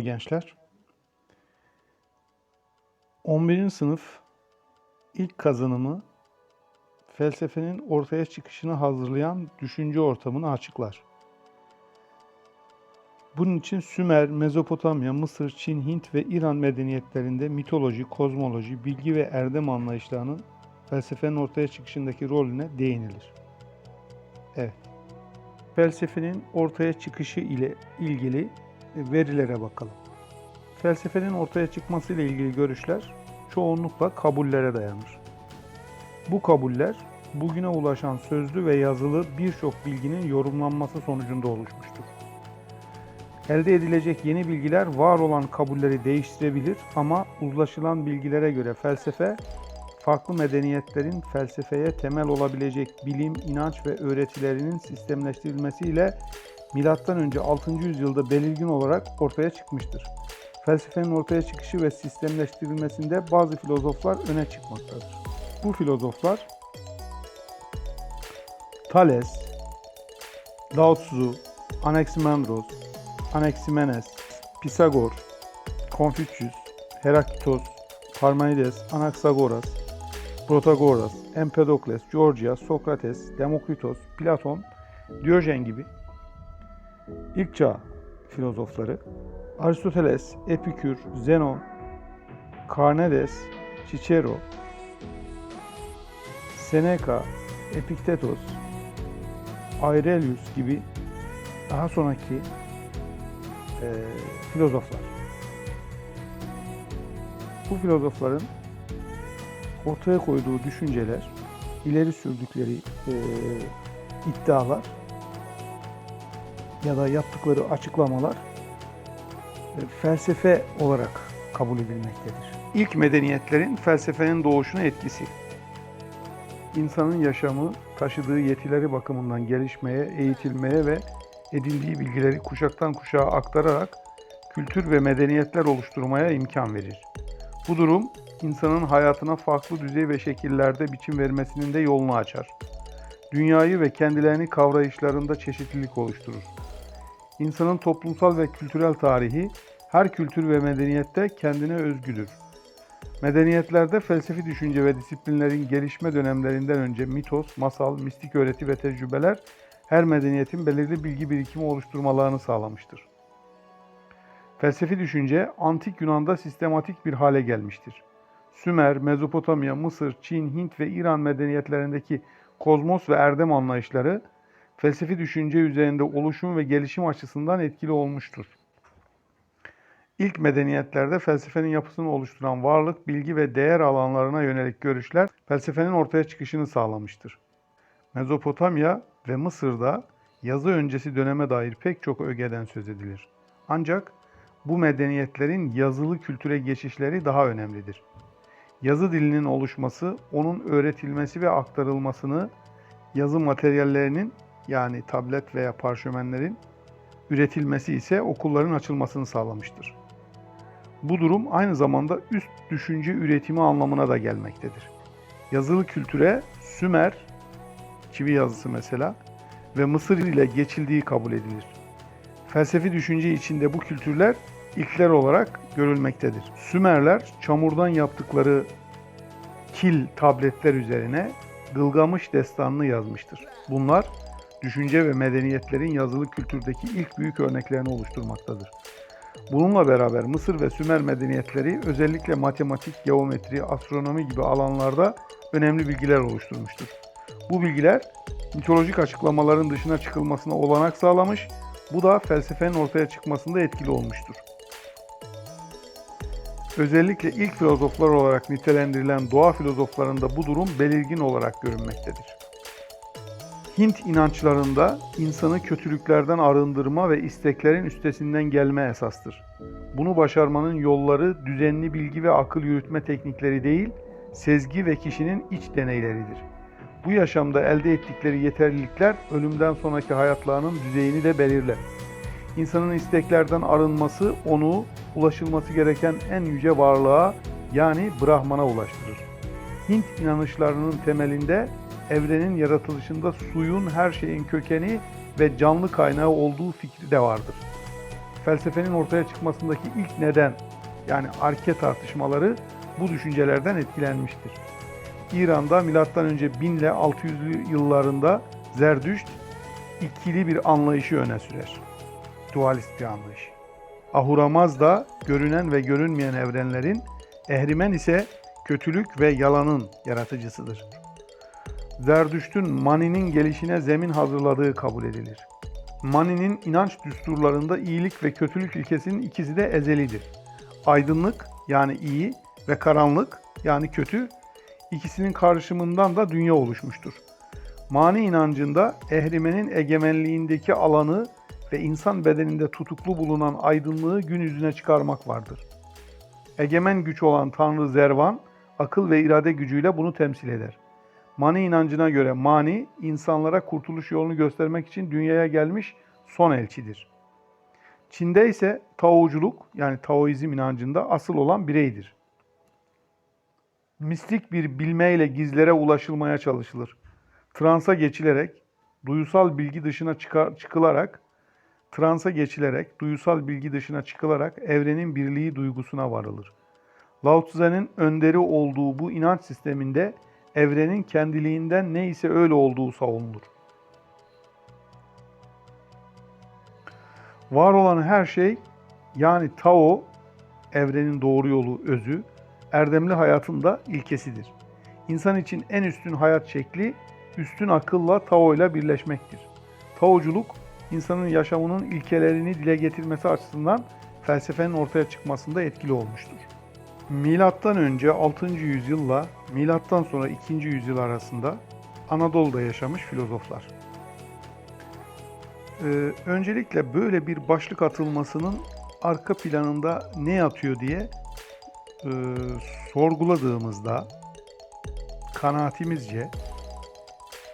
Merhaba gençler. 11. sınıf ilk kazanımı felsefenin ortaya çıkışını hazırlayan düşünce ortamını açıklar. Bunun için Sümer, Mezopotamya, Mısır, Çin, Hint ve İran medeniyetlerinde mitoloji, kozmoloji, bilgi ve erdem anlayışlarının felsefenin ortaya çıkışındaki rolüne değinilir. Evet. Felsefenin ortaya çıkışı ile ilgili verilere bakalım. Felsefenin ortaya çıkması ile ilgili görüşler çoğunlukla kabullere dayanır. Bu kabuller bugüne ulaşan sözlü ve yazılı birçok bilginin yorumlanması sonucunda oluşmuştur. Elde edilecek yeni bilgiler var olan kabulleri değiştirebilir ama uzlaşılan bilgilere göre felsefe farklı medeniyetlerin felsefeye temel olabilecek bilim, inanç ve öğretilerinin sistemleştirilmesiyle önce 6. yüzyılda belirgin olarak ortaya çıkmıştır. Felsefenin ortaya çıkışı ve sistemleştirilmesinde bazı filozoflar öne çıkmaktadır. Bu filozoflar Thales, Lao Tzu, Anaximandros, Anaximenes, Pisagor, Konfüçyüs, Heraklitos, Parmenides, Anaxagoras, Protagoras, Empedokles, Georgias, Sokrates, Demokritos, Platon, Diyojen gibi ilk çağ filozofları Aristoteles, Epikür, Zenon, Carneades, Cicero, Seneca, Epiktetos, Aurelius gibi daha sonraki e, filozoflar. Bu filozofların ortaya koyduğu düşünceler, ileri sürdükleri e, iddialar ya da yaptıkları açıklamalar e, felsefe olarak kabul edilmektedir. İlk medeniyetlerin felsefenin doğuşuna etkisi. İnsanın yaşamı taşıdığı yetileri bakımından gelişmeye, eğitilmeye ve edindiği bilgileri kuşaktan kuşağa aktararak kültür ve medeniyetler oluşturmaya imkan verir. Bu durum insanın hayatına farklı düzey ve şekillerde biçim vermesinin de yolunu açar. Dünyayı ve kendilerini kavrayışlarında çeşitlilik oluşturur. İnsanın toplumsal ve kültürel tarihi her kültür ve medeniyette kendine özgüdür. Medeniyetlerde felsefi düşünce ve disiplinlerin gelişme dönemlerinden önce mitos, masal, mistik öğreti ve tecrübeler her medeniyetin belirli bilgi birikimi oluşturmalarını sağlamıştır. Felsefi düşünce antik Yunan'da sistematik bir hale gelmiştir. Sümer, Mezopotamya, Mısır, Çin, Hint ve İran medeniyetlerindeki kozmos ve erdem anlayışları felsefi düşünce üzerinde oluşum ve gelişim açısından etkili olmuştur. İlk medeniyetlerde felsefenin yapısını oluşturan varlık, bilgi ve değer alanlarına yönelik görüşler felsefenin ortaya çıkışını sağlamıştır. Mezopotamya ve Mısır'da yazı öncesi döneme dair pek çok ögeden söz edilir. Ancak bu medeniyetlerin yazılı kültüre geçişleri daha önemlidir. Yazı dilinin oluşması, onun öğretilmesi ve aktarılmasını, yazı materyallerinin yani tablet veya parşömenlerin üretilmesi ise okulların açılmasını sağlamıştır. Bu durum aynı zamanda üst düşünce üretimi anlamına da gelmektedir. Yazılı kültüre Sümer, çivi yazısı mesela ve Mısır ile geçildiği kabul edilir. Felsefi düşünce içinde bu kültürler ilkler olarak görülmektedir. Sümerler çamurdan yaptıkları kil tabletler üzerine Gılgamış destanını yazmıştır. Bunlar düşünce ve medeniyetlerin yazılı kültürdeki ilk büyük örneklerini oluşturmaktadır. Bununla beraber Mısır ve Sümer medeniyetleri özellikle matematik, geometri, astronomi gibi alanlarda önemli bilgiler oluşturmuştur. Bu bilgiler mitolojik açıklamaların dışına çıkılmasına olanak sağlamış, bu da felsefenin ortaya çıkmasında etkili olmuştur. Özellikle ilk filozoflar olarak nitelendirilen doğa filozoflarında bu durum belirgin olarak görünmektedir. Hint inançlarında insanı kötülüklerden arındırma ve isteklerin üstesinden gelme esastır. Bunu başarmanın yolları düzenli bilgi ve akıl yürütme teknikleri değil, sezgi ve kişinin iç deneyleridir. Bu yaşamda elde ettikleri yeterlilikler ölümden sonraki hayatlarının düzeyini de belirler. İnsanın isteklerden arınması onu ulaşılması gereken en yüce varlığa yani Brahman'a ulaştırır. Hint inanışlarının temelinde evrenin yaratılışında suyun her şeyin kökeni ve canlı kaynağı olduğu fikri de vardır. felsefenin ortaya çıkmasındaki ilk neden yani arke tartışmaları bu düşüncelerden etkilenmiştir. İran'da M.Ö. 1000 ile 600'lü yıllarında Zerdüşt ikili bir anlayışı öne sürer. Dualist bir anlayış. Ahura Mazda görünen ve görünmeyen evrenlerin, Ehrimen ise kötülük ve yalanın yaratıcısıdır. Zerdüşt'ün Mani'nin gelişine zemin hazırladığı kabul edilir. Mani'nin inanç düsturlarında iyilik ve kötülük ilkesinin ikisi de ezelidir. Aydınlık yani iyi ve karanlık yani kötü ikisinin karışımından da dünya oluşmuştur. Mani inancında ehrimenin egemenliğindeki alanı ve insan bedeninde tutuklu bulunan aydınlığı gün yüzüne çıkarmak vardır. Egemen güç olan Tanrı Zervan, akıl ve irade gücüyle bunu temsil eder. Mani inancına göre Mani, insanlara kurtuluş yolunu göstermek için dünyaya gelmiş son elçidir. Çin'de ise Taoculuk yani Taoizm inancında asıl olan bireydir. Mistik bir bilmeyle gizlere ulaşılmaya çalışılır. Transa geçilerek, duyusal bilgi dışına çıkar, çıkılarak, transa geçilerek, duyusal bilgi dışına çıkılarak evrenin birliği duygusuna varılır. Lao Tzu'nun önderi olduğu bu inanç sisteminde evrenin kendiliğinden neyse öyle olduğu savunulur. Var olan her şey yani Tao, evrenin doğru yolu, özü, erdemli hayatın da ilkesidir. İnsan için en üstün hayat şekli üstün akılla Tao ile birleşmektir. Taoculuk, insanın yaşamının ilkelerini dile getirmesi açısından felsefenin ortaya çıkmasında etkili olmuştur. Milattan önce 6. yüzyılla milattan sonra 2. yüzyıl arasında Anadolu'da yaşamış filozoflar. Ee, öncelikle böyle bir başlık atılmasının arka planında ne yatıyor diye e, sorguladığımızda kanaatimizce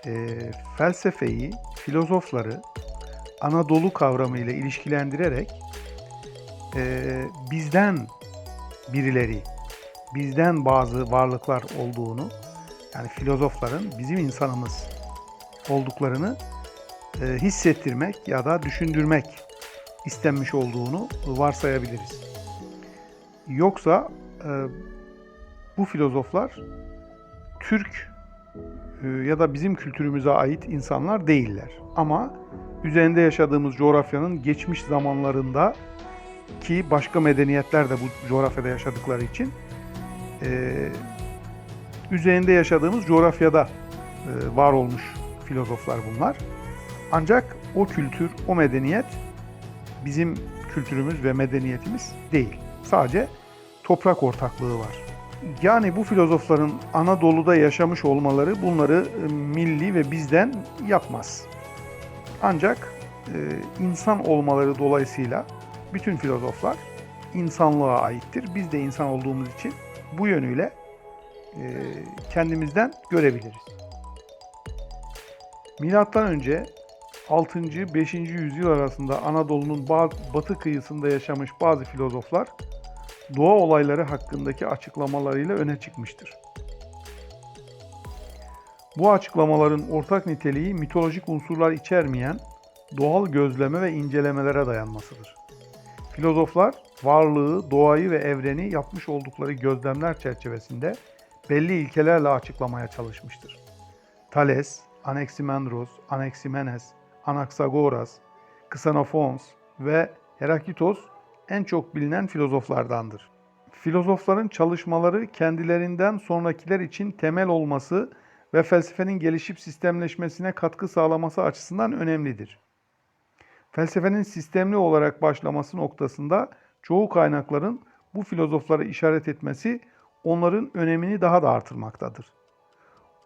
e, felsefeyi, filozofları Anadolu kavramı ile ilişkilendirerek e, bizden birileri, bizden bazı varlıklar olduğunu, yani filozofların bizim insanımız olduklarını e, hissettirmek ya da düşündürmek istenmiş olduğunu varsayabiliriz. Yoksa e, bu filozoflar Türk e, ya da bizim kültürümüze ait insanlar değiller. Ama üzerinde yaşadığımız coğrafyanın geçmiş zamanlarında ki başka medeniyetler de bu coğrafyada yaşadıkları için e, üzerinde yaşadığımız coğrafyada e, var olmuş filozoflar bunlar. Ancak o kültür, o medeniyet bizim kültürümüz ve medeniyetimiz değil. Sadece toprak ortaklığı var. Yani bu filozofların Anadolu'da yaşamış olmaları bunları e, milli ve bizden yapmaz. Ancak e, insan olmaları dolayısıyla bütün filozoflar insanlığa aittir. Biz de insan olduğumuz için bu yönüyle e, kendimizden görebiliriz. Milattan önce 6. 5. yüzyıl arasında Anadolu'nun batı kıyısında yaşamış bazı filozoflar doğa olayları hakkındaki açıklamalarıyla öne çıkmıştır. Bu açıklamaların ortak niteliği mitolojik unsurlar içermeyen doğal gözleme ve incelemelere dayanmasıdır. Filozoflar varlığı, doğayı ve evreni yapmış oldukları gözlemler çerçevesinde belli ilkelerle açıklamaya çalışmıştır. Thales, Anaximandros, Anaximenes, Anaxagoras, Xenofons ve Heraklitos en çok bilinen filozoflardandır. Filozofların çalışmaları kendilerinden sonrakiler için temel olması ve felsefenin gelişip sistemleşmesine katkı sağlaması açısından önemlidir. Felsefenin sistemli olarak başlaması noktasında çoğu kaynakların bu filozoflara işaret etmesi onların önemini daha da artırmaktadır.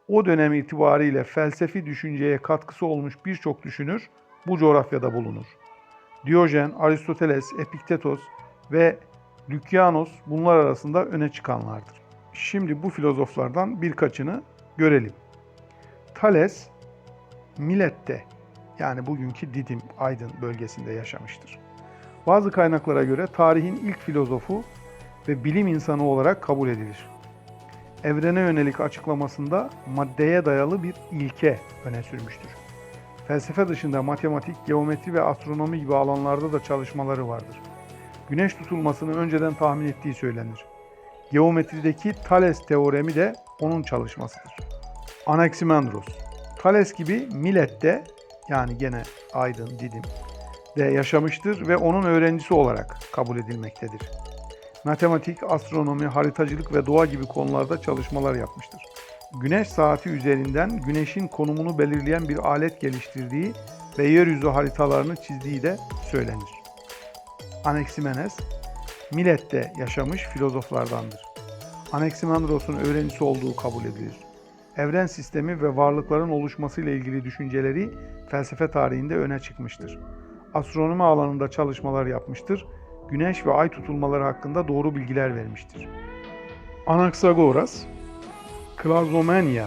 O dönem itibariyle felsefi düşünceye katkısı olmuş birçok düşünür bu coğrafyada bulunur. Diyojen, Aristoteles, Epiktetos ve Lükyanos bunlar arasında öne çıkanlardır. Şimdi bu filozoflardan birkaçını görelim. Thales, Milet'te yani bugünkü Didim, Aydın bölgesinde yaşamıştır. Bazı kaynaklara göre tarihin ilk filozofu ve bilim insanı olarak kabul edilir. Evrene yönelik açıklamasında maddeye dayalı bir ilke öne sürmüştür. Felsefe dışında matematik, geometri ve astronomi gibi alanlarda da çalışmaları vardır. Güneş tutulmasını önceden tahmin ettiği söylenir. Geometrideki Thales teoremi de onun çalışmasıdır. Anaximandros Thales gibi Milet'te yani gene Aydın, Didim de yaşamıştır ve onun öğrencisi olarak kabul edilmektedir. Matematik, astronomi, haritacılık ve doğa gibi konularda çalışmalar yapmıştır. Güneş saati üzerinden güneşin konumunu belirleyen bir alet geliştirdiği ve yeryüzü haritalarını çizdiği de söylenir. Anaximenes, Milet'te yaşamış filozoflardandır. Anaximandros'un öğrencisi olduğu kabul edilir. Evren sistemi ve varlıkların oluşmasıyla ilgili düşünceleri felsefe tarihinde öne çıkmıştır. Astronomi alanında çalışmalar yapmıştır. Güneş ve ay tutulmaları hakkında doğru bilgiler vermiştir. Anaxagoras, Klazomenia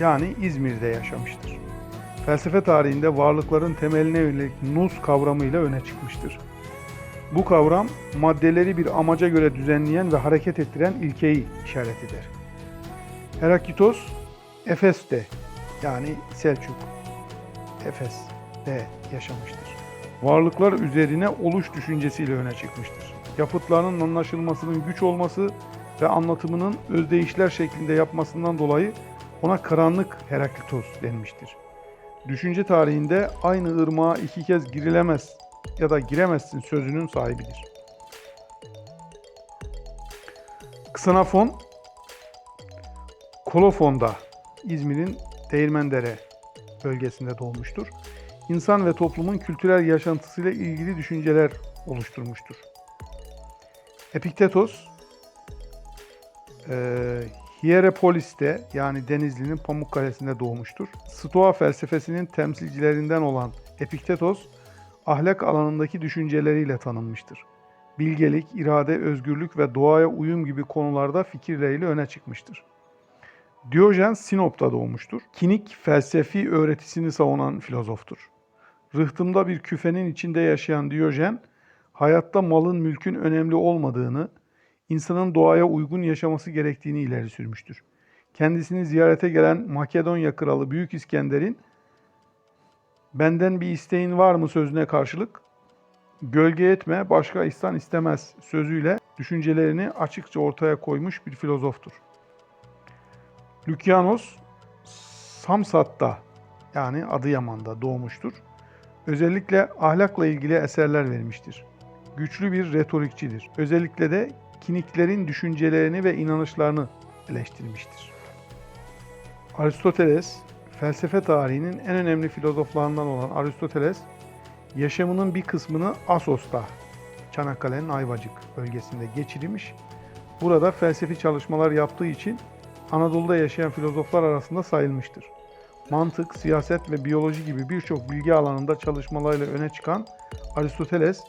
yani İzmir'de yaşamıştır. Felsefe tarihinde varlıkların temeline yönelik nous kavramıyla öne çıkmıştır. Bu kavram maddeleri bir amaca göre düzenleyen ve hareket ettiren ilkeyi işaret eder. Heraklitos, Efes'te yani Selçuk, Efes'te yaşamıştır. Varlıklar üzerine oluş düşüncesiyle öne çıkmıştır. Yapıtlarının anlaşılmasının güç olması ve anlatımının özdeyişler şeklinde yapmasından dolayı ona karanlık Heraklitos denmiştir. Düşünce tarihinde aynı ırmağa iki kez girilemez ya da giremezsin sözünün sahibidir. Ksenofon, Kolofon'da İzmir'in Değirmendere bölgesinde doğmuştur. İnsan ve toplumun kültürel yaşantısıyla ilgili düşünceler oluşturmuştur. Epiktetos, e, Hierapolis'te yani Denizli'nin Pamukkale'sinde doğmuştur. Stoa felsefesinin temsilcilerinden olan Epiktetos, ahlak alanındaki düşünceleriyle tanınmıştır. Bilgelik, irade, özgürlük ve doğaya uyum gibi konularda fikirleriyle öne çıkmıştır. Diyojen Sinop'ta doğmuştur. Kinik felsefi öğretisini savunan filozoftur. Rıhtımda bir küfenin içinde yaşayan Diyojen, hayatta malın mülkün önemli olmadığını, insanın doğaya uygun yaşaması gerektiğini ileri sürmüştür. Kendisini ziyarete gelen Makedonya kralı Büyük İskender'in benden bir isteğin var mı sözüne karşılık gölge etme başka ihsan istemez sözüyle düşüncelerini açıkça ortaya koymuş bir filozoftur. Lükyanos Samsat'ta yani Adıyaman'da doğmuştur. Özellikle ahlakla ilgili eserler vermiştir. Güçlü bir retorikçidir. Özellikle de kiniklerin düşüncelerini ve inanışlarını eleştirmiştir. Aristoteles, felsefe tarihinin en önemli filozoflarından olan Aristoteles, yaşamının bir kısmını Asos'ta, Çanakkale'nin Ayvacık bölgesinde geçirmiş. Burada felsefi çalışmalar yaptığı için Anadolu'da yaşayan filozoflar arasında sayılmıştır. Mantık, siyaset ve biyoloji gibi birçok bilgi alanında çalışmalarıyla öne çıkan Aristoteles,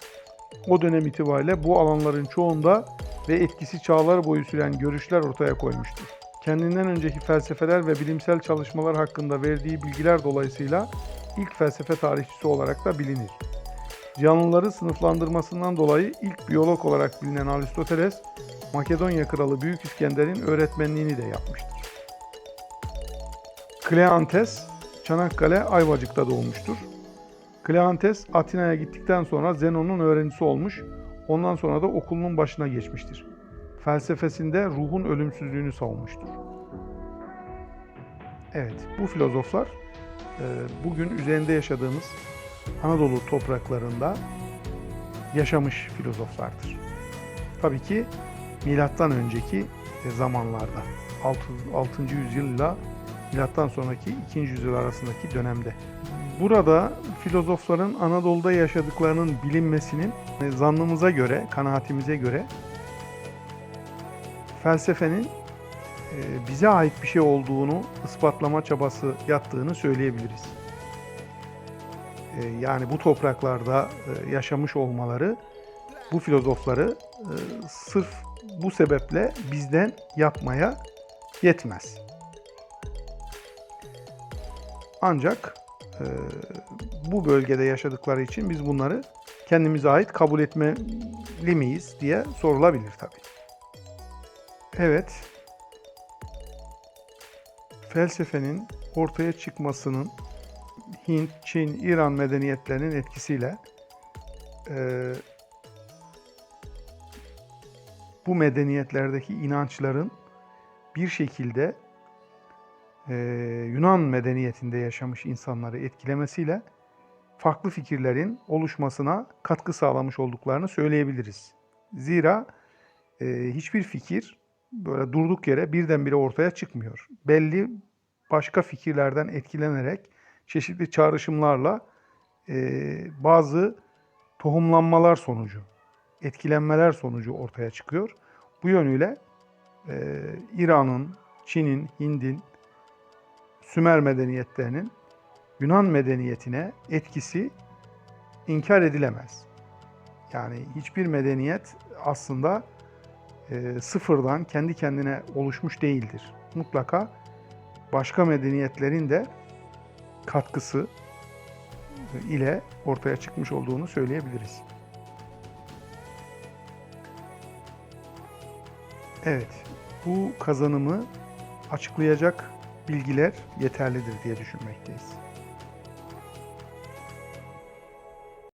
o dönem itibariyle bu alanların çoğunda ve etkisi çağlar boyu süren görüşler ortaya koymuştur. Kendinden önceki felsefeler ve bilimsel çalışmalar hakkında verdiği bilgiler dolayısıyla ilk felsefe tarihçisi olarak da bilinir. Canlıları sınıflandırmasından dolayı ilk biyolog olarak bilinen Aristoteles, Makedonya Kralı Büyük İskender'in öğretmenliğini de yapmıştır. Kleantes, Çanakkale Ayvacık'ta doğmuştur. Kleantes, Atina'ya gittikten sonra Zenon'un öğrencisi olmuş, ondan sonra da okulunun başına geçmiştir. Felsefesinde ruhun ölümsüzlüğünü savunmuştur. Evet, bu filozoflar e, bugün üzerinde yaşadığımız Anadolu topraklarında yaşamış filozoflardır. Tabii ki milattan önceki zamanlarda 6. 6. yüzyılla milattan sonraki 2. yüzyıl arasındaki dönemde. Burada filozofların Anadolu'da yaşadıklarının bilinmesinin zannımıza göre, kanaatimize göre felsefenin e, bize ait bir şey olduğunu ispatlama çabası yattığını söyleyebiliriz. E, yani bu topraklarda e, yaşamış olmaları bu filozofları sırf bu sebeple bizden yapmaya yetmez. Ancak bu bölgede yaşadıkları için biz bunları kendimize ait kabul etmeli miyiz diye sorulabilir tabii. Evet, felsefenin ortaya çıkmasının Hint, Çin, İran medeniyetlerinin etkisiyle e, bu medeniyetlerdeki inançların bir şekilde e, Yunan medeniyetinde yaşamış insanları etkilemesiyle farklı fikirlerin oluşmasına katkı sağlamış olduklarını söyleyebiliriz. Zira e, hiçbir fikir böyle durduk yere birdenbire ortaya çıkmıyor. Belli başka fikirlerden etkilenerek çeşitli çağrışımlarla e, bazı tohumlanmalar sonucu, etkilenmeler sonucu ortaya çıkıyor. Bu yönüyle e, İran'ın, Çin'in, Hind'in, Sümer medeniyetlerinin Yunan medeniyetine etkisi inkar edilemez. Yani hiçbir medeniyet aslında e, sıfırdan kendi kendine oluşmuş değildir. Mutlaka başka medeniyetlerin de katkısı ile ortaya çıkmış olduğunu söyleyebiliriz. Evet, bu kazanımı açıklayacak bilgiler yeterlidir diye düşünmekteyiz.